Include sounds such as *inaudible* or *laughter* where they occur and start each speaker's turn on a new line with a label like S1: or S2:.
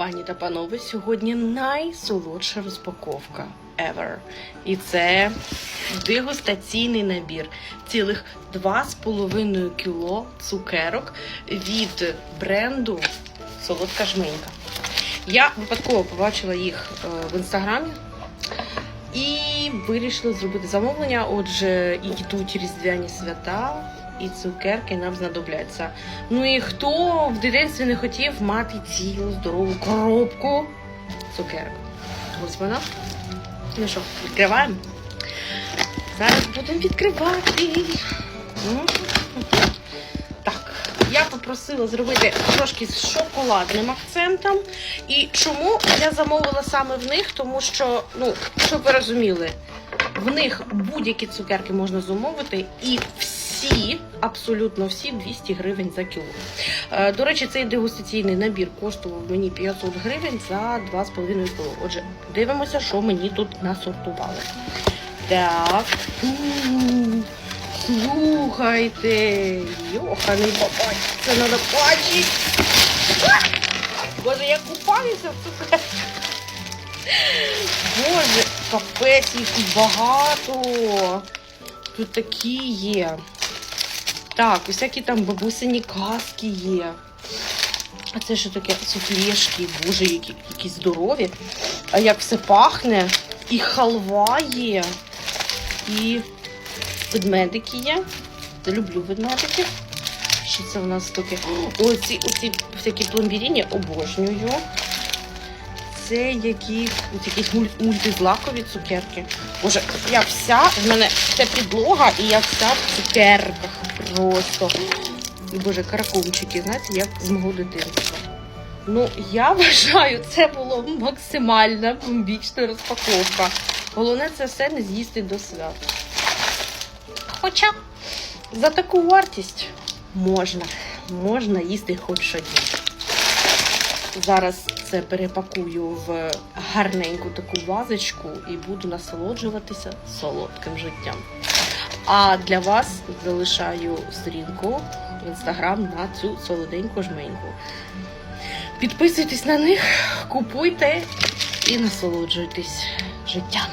S1: Пані та панове, сьогодні найсолодша розпаковка ever. І це дегустаційний набір. Цілих 2,5 кіло цукерок від бренду Солодка жменька. Я випадково побачила їх е, в інстаграмі і вирішила зробити замовлення. Отже, йдуть різдвяні свята. І цукерки нам знадобляться. Ну і хто в дитинстві не хотів мати цілу здорову коробку цукерок? Ось вона. Ну що, відкриваємо? Зараз будемо відкривати. Так, я попросила зробити трошки з шоколадним акцентом. І чому я замовила саме в них? Тому що, ну, щоб ви розуміли, в них будь-які цукерки можна замовити, і всі, абсолютно всі 200 гривень за кіло. Е, До речі, цей дегустаційний набір коштував мені 500 гривень за 2,5 кіло. Отже, дивимося, що мені тут насортували. Так. Слухайте, йоханий бабай, це треба бачити. Боже, я купаюся в цукерках. Боже, капець, їх багато. Тут такі є. Так, усякі там бабусині казки є. А це що таке суфлешки, боже, які, які здорові. А як все пахне. І халва є. І ведмедики є. Я люблю ведмедики. Що це у нас таке? Оці, оці всякі пломбіріні обожнюю. Це які, ось якісь муль- мультизлакові цукерки. Боже, я вся, в мене вся підлога, і я вся в цукерках просто. І боже, каракумчики, знаєте, як з мого дитинства. Ну, я *laughs* вважаю, це було максимальна бомбічна розпаковка. Головне це все не з'їсти до свят. Хоча за таку вартість можна, можна їсти хоч щодня. Зараз це перепакую в гарненьку таку вазочку і буду насолоджуватися солодким життям. А для вас залишаю сторінку в інстаграм на цю солоденьку жменьку. Підписуйтесь на них, купуйте і насолоджуйтесь життям.